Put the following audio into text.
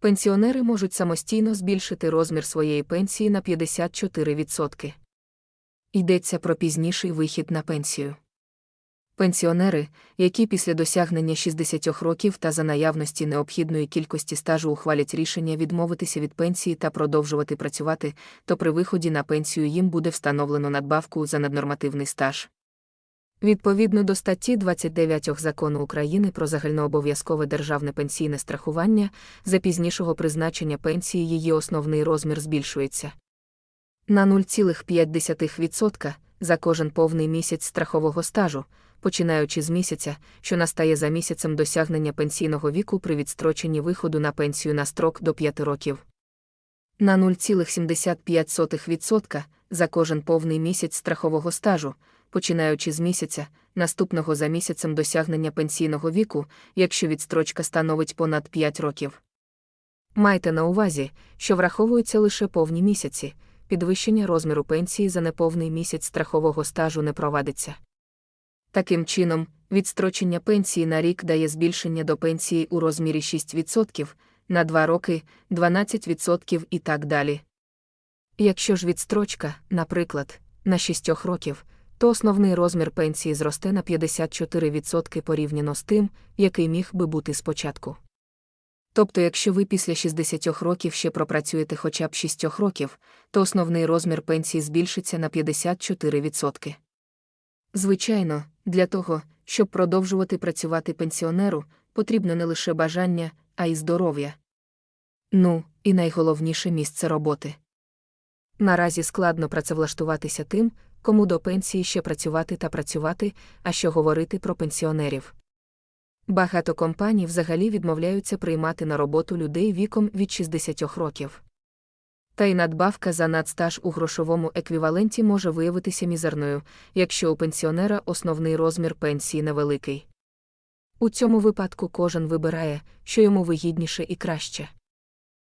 Пенсіонери можуть самостійно збільшити розмір своєї пенсії на 54%. Йдеться про пізніший вихід на пенсію. Пенсіонери, які після досягнення 60 років та за наявності необхідної кількості стажу ухвалять рішення відмовитися від пенсії та продовжувати працювати, то при виході на пенсію їм буде встановлено надбавку за наднормативний стаж. Відповідно до статті 29 Закону України про загальнообов'язкове державне пенсійне страхування, за пізнішого призначення пенсії її основний розмір збільшується на 0,5% за кожен повний місяць страхового стажу, починаючи з місяця, що настає за місяцем досягнення пенсійного віку при відстроченні виходу на пенсію на строк до 5 років. На 0,75% за кожен повний місяць страхового стажу, починаючи з місяця, наступного за місяцем досягнення пенсійного віку, якщо відстрочка становить понад 5 років. Майте на увазі, що враховуються лише повні місяці, підвищення розміру пенсії за неповний місяць страхового стажу не провадиться. Таким чином, відстрочення пенсії на рік дає збільшення до пенсії у розмірі 6%, на 2 роки 12% і так далі. Якщо ж відстрочка, наприклад, на 6 років, то основний розмір пенсії зросте на 54% порівняно з тим, який міг би бути спочатку. Тобто, якщо ви після 60 років ще пропрацюєте хоча б 6 років, то основний розмір пенсії збільшиться на 54%. Звичайно, для того, щоб продовжувати працювати пенсіонеру, потрібно не лише бажання, а й здоров'я. Ну, і найголовніше місце роботи. Наразі складно працевлаштуватися тим, кому до пенсії ще працювати та працювати, а що говорити про пенсіонерів. Багато компаній взагалі відмовляються приймати на роботу людей віком від 60 років. Та й надбавка за надстаж у грошовому еквіваленті може виявитися мізерною, якщо у пенсіонера основний розмір пенсії невеликий. У цьому випадку кожен вибирає, що йому вигідніше і краще.